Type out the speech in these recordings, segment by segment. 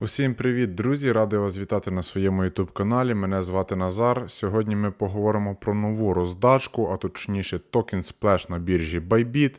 Усім привіт, друзі! Радий вас вітати на своєму YouTube каналі. Мене звати Назар. Сьогодні ми поговоримо про нову роздачку, а точніше токен Splash на біржі Bybit.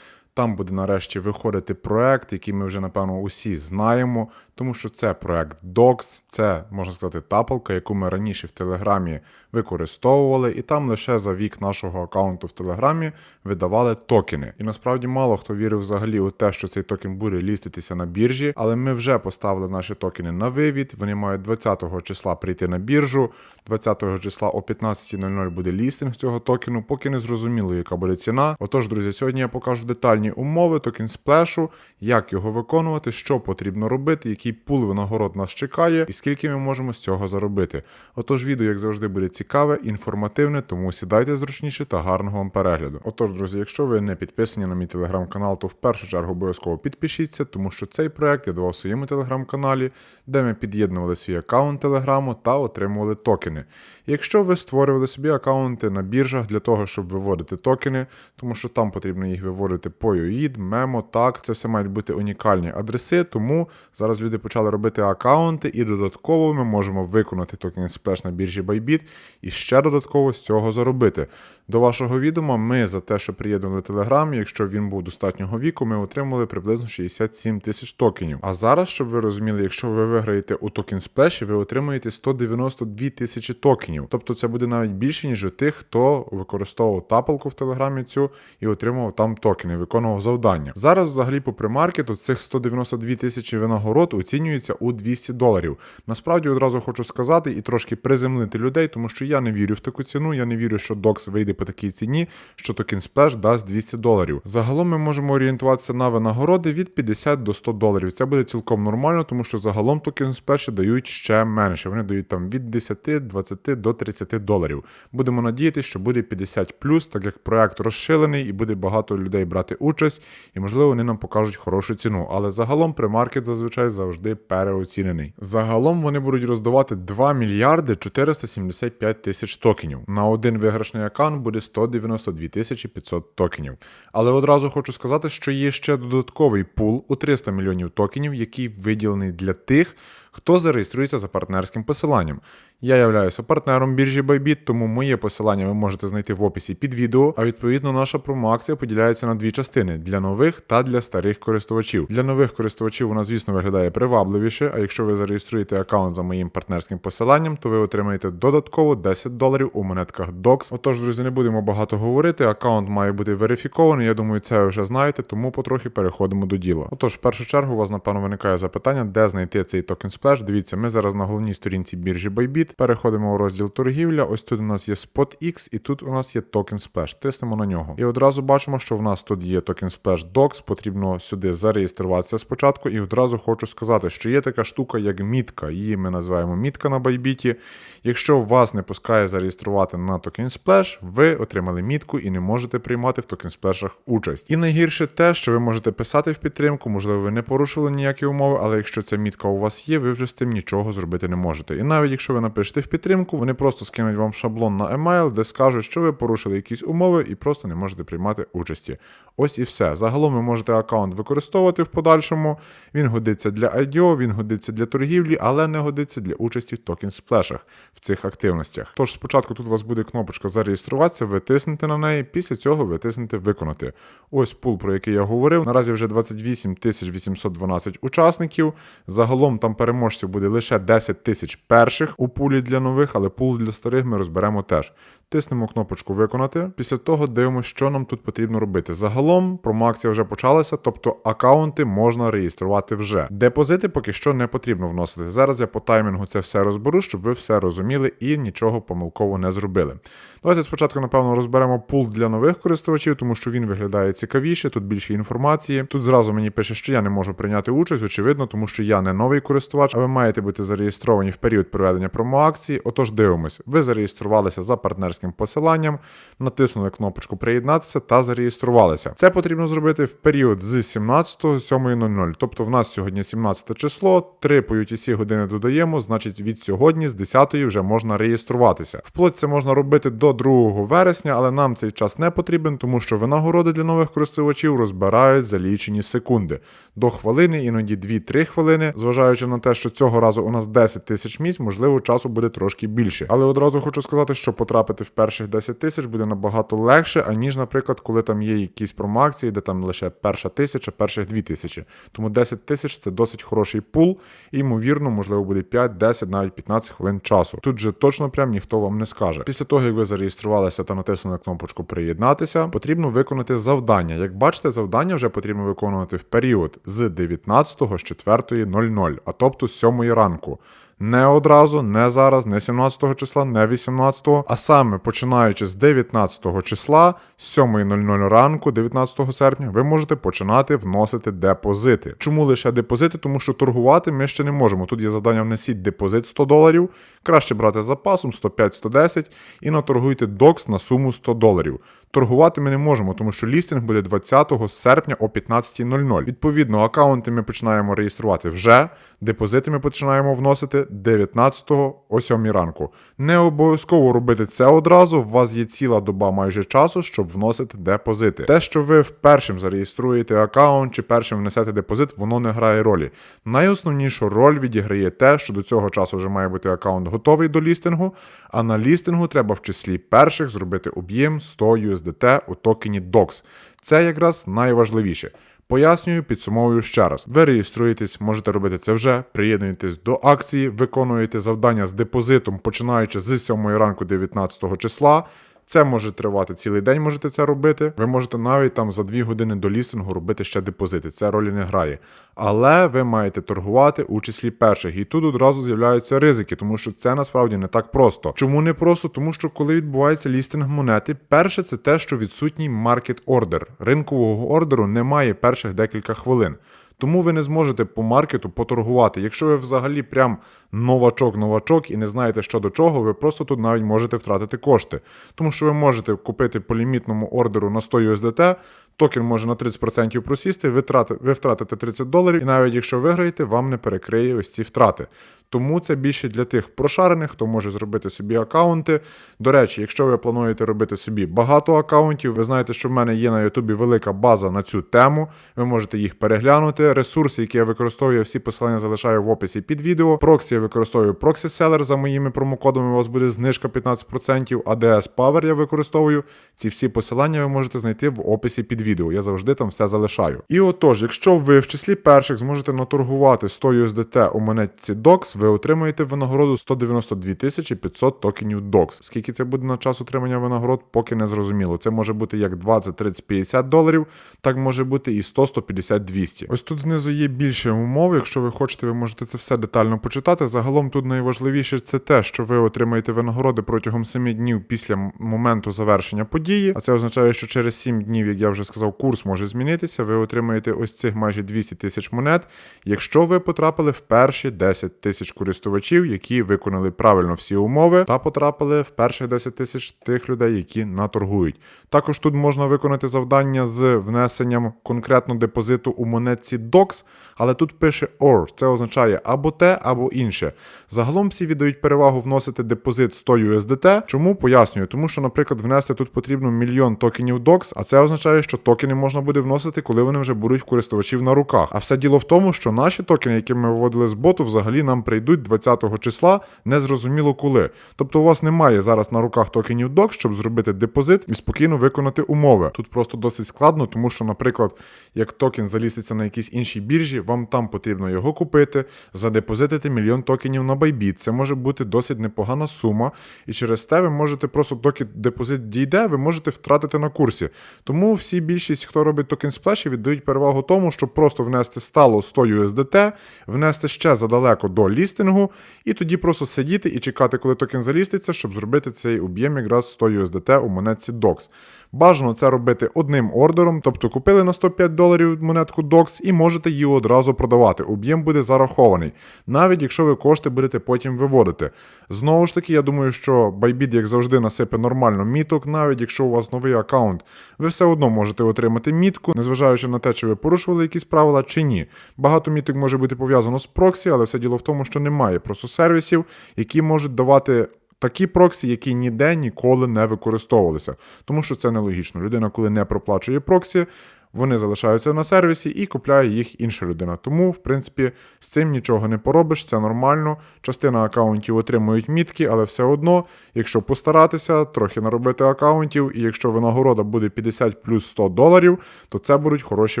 Там буде нарешті виходити проект, який ми вже напевно усі знаємо, тому що це проект Docs, це можна сказати тапалка, яку ми раніше в Телеграмі використовували, і там лише за вік нашого аккаунту в Телеграмі видавали токени. І насправді мало хто вірив взагалі у те, що цей токен буде ліститися на біржі, але ми вже поставили наші токени на вивід. Вони мають 20 числа прийти на біржу. 20 числа о 15.00 буде лістинг цього токену, поки не зрозуміло, яка буде ціна. Отож, друзі, сьогодні я покажу детальні умови токен сплешу, як його виконувати, що потрібно робити, який пул винагород нас чекає, і скільки ми можемо з цього заробити. Отож, відео, як завжди, буде цікаве, інформативне, тому сідайте зручніше та гарного вам перегляду. Отож, друзі, якщо ви не підписані на мій телеграм-канал, то в першу чергу обов'язково підпишіться, тому що цей проект я давав у своєму телеграм-каналі, де ми під'єднували свій аккаунт телеграму та отримували токени. Якщо ви створювали собі аккаунти на біржах для того, щоб виводити токени, тому що там потрібно їх виводити по UID, Memo, так, це все мають бути унікальні адреси, тому зараз люди почали робити аккаунти, і додатково ми можемо виконати токен Splash на біржі Bybit і ще додатково з цього заробити. До вашого відома, ми за те, що приєднали Telegram, якщо він був достатнього віку, ми отримали приблизно 67 тисяч токенів. А зараз, щоб ви розуміли, якщо ви виграєте у токен Splash, ви отримаєте 192 тисячі токенів. Тобто це буде навіть більше, ніж у тих, хто використовував тапалку в Телеграмі цю і отримував там токени, виконував завдання. Зараз, взагалі, по примаркету цих 192 тисячі винагород оцінюється у 200 доларів. Насправді одразу хочу сказати і трошки приземлити людей, тому що я не вірю в таку ціну. Я не вірю, що DOX вийде по такій ціні, що токен Splash дасть 200 доларів. Загалом ми можемо орієнтуватися на винагороди від 50 до 100 доларів. Це буде цілком нормально, тому що загалом токен Splash дають ще менше. Вони дають там від 10, 20 до 30 доларів. Будемо надіятися, що буде 50 так як проект розширений і буде багато людей брати участь, і можливо вони нам покажуть хорошу ціну. Але загалом премаркет зазвичай завжди переоцінений. Загалом вони будуть роздавати 2 мільярди 475 тисяч токенів. На один виграшний аккаунт буде 192 500 токенів. Але одразу хочу сказати, що є ще додатковий пул у 300 мільйонів токенів, який виділений для тих, хто зареєструється за партнерським посиланням. Я являюся партнером біржі Bybit, тому моє посилання ви можете знайти в описі під відео. А відповідно, наша промоакція поділяється на дві частини для нових та для старих користувачів. Для нових користувачів вона, звісно, виглядає привабливіше. А якщо ви зареєструєте аккаунт за моїм партнерським посиланням, то ви отримаєте додатково 10 доларів у монетках DOX. Отож, друзі, не будемо багато говорити. Аккаунт має бути верифікований. Я думаю, це ви вже знаєте, тому потрохи переходимо до діла. Отож, в першу чергу у вас напевно виникає запитання, де знайти цей токен Splash. Дивіться, ми зараз на головній сторінці біржі Bybit. Переходимо у розділ торгівля. Ось тут у нас є SpotX, і тут у нас є токен Splash. Тиснемо на нього. І одразу бачимо, що в нас тут є токен Splash Docs. Потрібно сюди зареєструватися спочатку. І одразу хочу сказати, що є така штука, як мітка. Її ми називаємо мітка на Bybit. Якщо вас не пускає зареєструвати на токен Splash, ви отримали мітку і не можете приймати в токен Splash участь. І найгірше те, що ви можете писати в підтримку, можливо, ви не порушили ніякі умови, але якщо ця мітка у вас є, ви вже з цим нічого зробити не можете. І навіть якщо ви напишете в підтримку, вони просто скинуть вам шаблон на емейл, де скажуть, що ви порушили якісь умови і просто не можете приймати участі. Ось і все. Загалом ви можете аккаунт використовувати в подальшому. Він годиться для IDO, він годиться для торгівлі, але не годиться для участі в токен сплешах в цих активностях. Тож спочатку тут у вас буде кнопочка зареєструватися, ви тиснете на неї, після цього ви тиснете виконати. Ось пул, про який я говорив. Наразі вже 28 812 учасників. Загалом там переможців буде лише 10 тисяч перших у пулі для нових, але пул для старих ми розберемо теж. Тиснемо кнопочку Виконати. Після того дивимося, що нам тут потрібно робити. Загалом промоакція вже почалася, тобто аккаунти можна реєструвати вже. Депозити поки що не потрібно вносити. Зараз я по таймінгу це все розберу, щоб ви все розуміли і нічого помилково не зробили. Давайте спочатку, напевно, розберемо пул для нових користувачів, тому що він виглядає цікавіше, тут більше інформації. Тут зразу мені пише, що я не можу прийняти участь, очевидно, тому що я не новий користувач, а ви маєте бути зареєстровані в період проведення промоакції. Отож, дивимось, ви зареєструвалися за партнерським посиланням, натиснули кнопочку Приєднатися та зареєструвалися. Це потрібно зробити в період з 17 7.00. Тобто в нас сьогодні 17 число, 3 по UTC години додаємо, значить від сьогодні з 10 вже можна реєструватися. Вплоть це можна робити до 2 вересня, але нам цей час не потрібен, тому що винагороди для нових користувачів розбирають за лічені секунди. До хвилини, іноді 2-3 хвилини, зважаючи на те, що цього разу у нас 10 тисяч місць, можливо, часу буде трошки більше. Але одразу хочу сказати, що потрапити в перших 10 тисяч буде набагато легше, аніж, наприклад, коли там є якісь промоакції, де там лише перша тисяча, перших 2 тисячі. Тому 10 тисяч це досить хороший пул, і ймовірно, можливо, буде 5, 10, навіть 15 хвилин часу. Тут же точно прям ніхто вам не скаже. Після того, як ви зареєструвалися та натиснули кнопочку приєднатися, потрібно виконати завдання. Як бачите, завдання вже потрібно виконувати в період з 19 з 4.00, а тобто з сьомої ранку. Не одразу, не зараз, не 17 числа, не 18, а саме починаючи з 19 числа, з 7.00 ранку, 19 серпня, ви можете починати вносити депозити. Чому лише депозити? Тому що торгувати ми ще не можемо. Тут є завдання внесіть депозит 100 доларів, краще брати запасом 105-110 і наторгуйте докс на суму 100 доларів. Торгувати ми не можемо, тому що лістинг буде 20 серпня о 15.00. Відповідно, аккаунти ми починаємо реєструвати вже, депозити ми починаємо вносити 19 о 7 ранку. Не обов'язково робити це одразу. У вас є ціла доба майже часу, щоб вносити депозити. Те, що ви першим зареєструєте аккаунт чи першим внесете депозит, воно не грає ролі. Найосновнішу роль відіграє те, що до цього часу вже має бути аккаунт готовий до лістингу, а на лістингу треба в числі перших зробити об'єм 100 USDT у токені DOX. Це якраз найважливіше. Пояснюю, підсумовую ще раз. Ви реєструєтесь, можете робити це вже, приєднуєтесь до акції, виконуєте завдання з депозитом, починаючи з 7 ранку 19 числа. Це може тривати цілий день, можете це робити. Ви можете навіть там за 2 години до лістингу робити ще депозити. Це ролі не грає. Але ви маєте торгувати у числі перших. І тут одразу з'являються ризики, тому що це насправді не так просто. Чому не просто? Тому що коли відбувається лістинг монети, перше це те, що відсутній маркет ордер. Ринкового ордеру немає перших декілька хвилин. Тому ви не зможете по маркету поторгувати. Якщо ви взагалі прям новачок-новачок і не знаєте, що до чого, ви просто тут навіть можете втратити кошти. Тому що ви можете купити по лімітному ордеру на 100 USDT, токен може на 30% просісти, ви, втратите 30 доларів, і навіть якщо виграєте, вам не перекриє ось ці втрати. Тому це більше для тих прошарених, хто може зробити собі аккаунти. До речі, якщо ви плануєте робити собі багато аккаунтів, ви знаєте, що в мене є на Ютубі велика база на цю тему. Ви можете їх переглянути. Ресурси, які я використовую, всі посилання залишаю в описі під відео. Проксі я використовую Proxy Seller за моїми промокодами. У вас буде знижка 15%, а DS Power я використовую. Ці всі посилання ви можете знайти в описі під відео. Я завжди там все залишаю. І отож, якщо ви в числі перших зможете наторгувати 100 USDT у монетці DOX, ви отримаєте винагороду 192 тисячі 500 токенів DOX. Скільки це буде на час отримання винагород, поки не зрозуміло. Це може бути як 20, 30, 50 доларів, так може бути і 100, 150, 200. Ось тут знизу є більше умов. Якщо ви хочете, ви можете це все детально почитати. Загалом тут найважливіше це те, що ви отримаєте винагороди протягом 7 днів після моменту завершення події. А це означає, що через 7 днів, як я вже сказав, курс може змінитися. Ви отримаєте ось цих майже 200 тисяч монет, якщо ви потрапили в перші 10 тисяч користувачів, які виконали правильно всі умови, та потрапили в перших 10 тисяч тих людей, які наторгують. Також тут можна виконати завдання з внесенням конкретно депозиту у монетці DOX, але тут пише OR. Це означає або те, або інше. Загалом всі віддають перевагу вносити депозит 100 USDT. Чому пояснюю? Тому що, наприклад, внести тут потрібно мільйон токенів DOX, а це означає, що токени можна буде вносити, коли вони вже будуть в користувачів на руках. А все діло в тому, що наші токени, які ми виводили з боту, взагалі нам прийдуть 20 числа, незрозуміло коли. Тобто у вас немає зараз на руках токенів DOX, щоб зробити депозит і спокійно виконати умови. Тут просто досить складно, тому що, наприклад, як токен заліститься на якійсь іншій біржі, вам там потрібно його купити, задепозитити мільйон токенів на Bybit. Це може бути досить непогана сума, і через те ви можете просто, доки депозит дійде, ви можете втратити на курсі. Тому всі більшість, хто робить токен сплеші, віддають перевагу тому, щоб просто внести стало 100 USDT, внести ще задалеко до лістингу, і тоді просто сидіти і чекати, коли токен заліститься, щоб зробити цей об'єм якраз 100 USDT у монетці DOX. Бажано це робити одним ордером, тобто купили на 105 доларів монетку DOX і можете її одразу продавати. Об'єм буде зарахований, навіть якщо ви кошти будете потім виводити. Знову ж таки, я думаю, що Bybit, як завжди, насипе нормально міток, навіть якщо у вас новий аккаунт, ви все одно можете отримати мітку, незважаючи на те, чи ви порушували якісь правила чи ні. Багато міток може бути пов'язано з проксі, але все діло в тому, що немає просто сервісів, які можуть давати. Такі проксі, які ніде ніколи не використовувалися, тому що це нелогічно. Людина, коли не проплачує проксі, вони залишаються на сервісі і купляє їх інша людина. Тому, в принципі, з цим нічого не поробиш, це нормально. Частина акаунтів отримують мітки, але все одно, якщо постаратися, трохи наробити акаунтів, і якщо винагорода буде 50 плюс 100 доларів, то це будуть хороші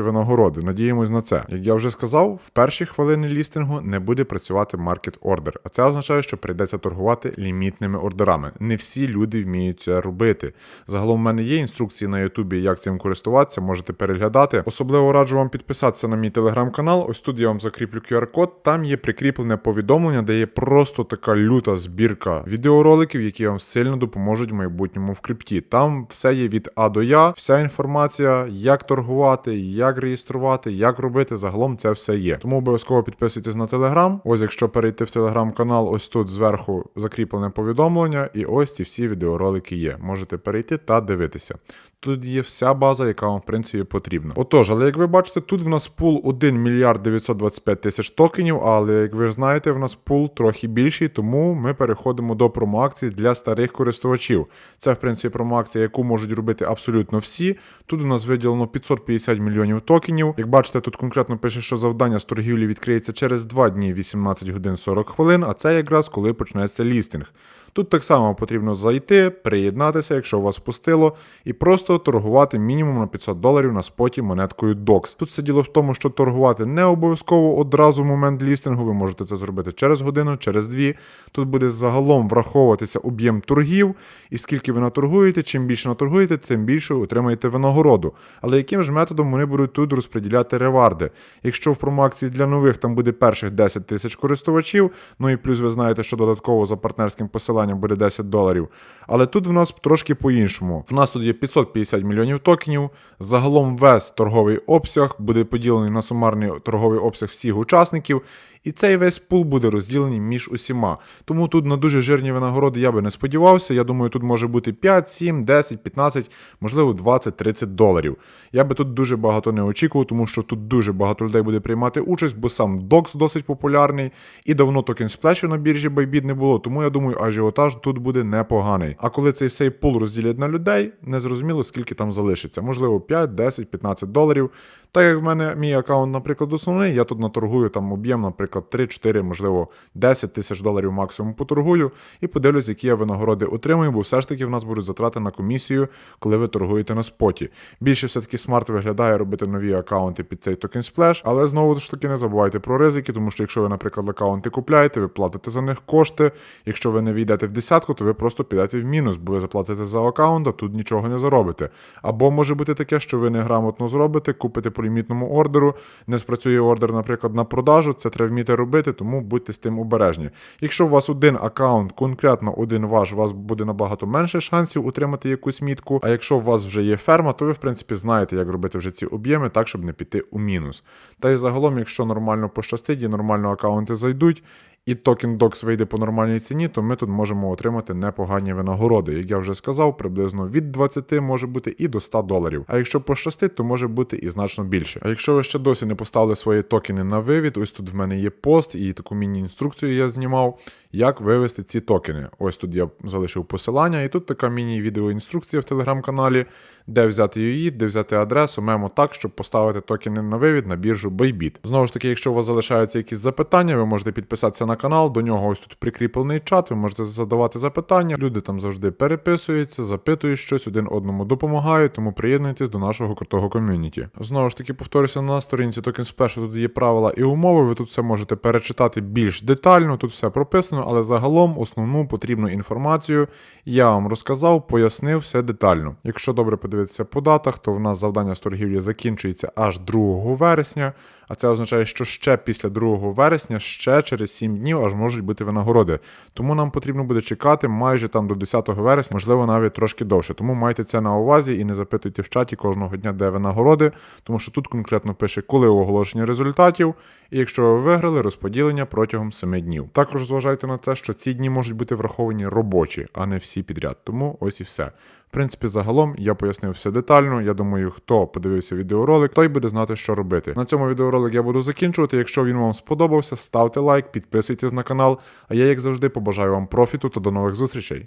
винагороди. Надіємось на це. Як я вже сказав, в перші хвилини лістингу не буде працювати маркет ордер, а це означає, що прийдеться торгувати лімітними ордерами. Не всі люди вміють це робити. Загалом в мене є інструкції на Ютубі, як цим користуватися, можете переглядати. Особливо раджу вам підписатися на мій телеграм-канал. Ось тут я вам закріплю QR-код. Там є прикріплене повідомлення, де є просто така люта збірка відеороликів, які вам сильно допоможуть в майбутньому в крипті. Там все є від А до Я, вся інформація, як торгувати, як реєструвати, як робити. Загалом це все є. Тому обов'язково підписуйтесь на телеграм. Ось якщо перейти в телеграм-канал, ось тут зверху закріплене повідомлення, і ось ці всі відеоролики є. Можете перейти та дивитися. Тут є вся база, яка вам в принципі потрібна. Отож, але як ви бачите, тут в нас пул 1 мільярд 925 тисяч токенів, але як ви знаєте, в нас пул трохи більший, тому ми переходимо до промоакцій для старих користувачів. Це в принципі промоакція, яку можуть робити абсолютно всі. Тут у нас виділено 550 мільйонів токенів. Як бачите, тут конкретно пише, що завдання з торгівлі відкриється через 2 дні 18 годин 40 хвилин, а це якраз коли почнеться лістинг. Тут так само потрібно зайти, приєднатися, якщо вас впустило, і просто торгувати мінімум на 500 доларів на споті монеткою DOX. Тут все діло в тому, що торгувати не обов'язково одразу в момент лістингу, ви можете це зробити через годину, через дві. Тут буде загалом враховуватися об'єм торгів, і скільки ви наторгуєте, чим більше наторгуєте, тим більше отримаєте винагороду. Але яким ж методом вони будуть тут розподіляти реварди? Якщо в промоакції для нових там буде перших 10 тисяч користувачів, ну і плюс ви знаєте, що додатково за партнерським посиланням буде 10 доларів. Але тут в нас трошки по-іншому. В нас тут є 550 мільйонів токенів. Загалом весь торговий обсяг буде поділений на сумарний торговий обсяг всіх учасників. І цей весь пул буде розділений між усіма. Тому тут на дуже жирні винагороди я би не сподівався. Я думаю, тут може бути 5, 7, 10, 15, можливо, 20, 30 доларів. Я би тут дуже багато не очікував, тому що тут дуже багато людей буде приймати участь, бо сам DOX досить популярний. І давно токен сплешів на біржі Bybit не було. Тому я думаю, ажіотаж тут буде непоганий. А коли цей всей пул розділять на людей, незрозуміло скільки там залишиться. Можливо, 5, 10, 15 доларів. Так як в мене мій аккаунт, наприклад, основний, я тут наторгую там об'єм, наприклад, 3-4, можливо, 10 тисяч доларів максимум поторгую і подивлюсь, які я винагороди отримую, бо все ж таки в нас будуть затрати на комісію, коли ви торгуєте на споті. Більше все-таки смарт виглядає робити нові аккаунти під цей токен сплеш, але знову ж таки не забувайте про ризики, тому що якщо ви, наприклад, аккаунти купляєте, ви платите за них кошти. Якщо ви не війдете в десятку, то ви просто підете в мінус, бо ви заплатите за аккаунт, а тут нічого не заробите. Або може бути таке, що ви неграмотно зробите, купите по лімітному ордеру, не спрацює ордер, наприклад, на продажу, це треба вміти робити, тому будьте з тим обережні. Якщо у вас один аккаунт, конкретно один ваш, у вас буде набагато менше шансів отримати якусь мітку. А якщо у вас вже є ферма, то ви, в принципі, знаєте, як робити вже ці об'єми так, щоб не піти у мінус. Та й загалом, якщо нормально пощастить і нормально аккаунти зайдуть. І токен DOX вийде по нормальній ціні, то ми тут можемо отримати непогані винагороди. Як я вже сказав, приблизно від 20 може бути і до 100 доларів. А якщо пощастить, то може бути і значно більше. А якщо ви ще досі не поставили свої токени на вивід, ось тут в мене є пост і таку міні-інструкцію я знімав, як вивести ці токени. Ось тут я залишив посилання, і тут така міні-відеоінструкція в телеграм-каналі, де взяти її, де взяти адресу, мемо так, щоб поставити токени на вивід на біржу Bybit. Знову ж таки, якщо у вас залишаються якісь запитання, ви можете підписатися на канал. До нього ось тут прикріплений чат. Ви можете задавати запитання. Люди там завжди переписуються, запитують щось, один одному допомагають, тому приєднуйтесь до нашого крутого ком'юніті. Знову ж таки, повторюся на сторінці Token Splash, тут є правила і умови. Ви тут все можете перечитати більш детально. Тут все прописано, але загалом основну потрібну інформацію я вам розказав, пояснив все детально. Якщо добре подивитися по датах, то в нас завдання з торгівлі закінчується аж 2 вересня, а це означає, що ще після 2 вересня, ще через 7 днів аж можуть бути винагороди. Тому нам потрібно буде чекати майже там до 10 вересня, можливо, навіть трошки довше. Тому майте це на увазі і не запитуйте в чаті кожного дня, де винагороди, тому що тут конкретно пише, коли оголошення результатів, і якщо ви виграли, розподілення протягом 7 днів. Також зважайте на це, що ці дні можуть бути враховані робочі, а не всі підряд. Тому ось і все. В принципі, загалом я пояснив все детально. Я думаю, хто подивився відеоролик, той буде знати, що робити. На цьому відеоролик я буду закінчувати. Якщо він вам сподобався, ставте лайк, підписуйтесь на канал. А я, як завжди, побажаю вам профіту та до нових зустрічей.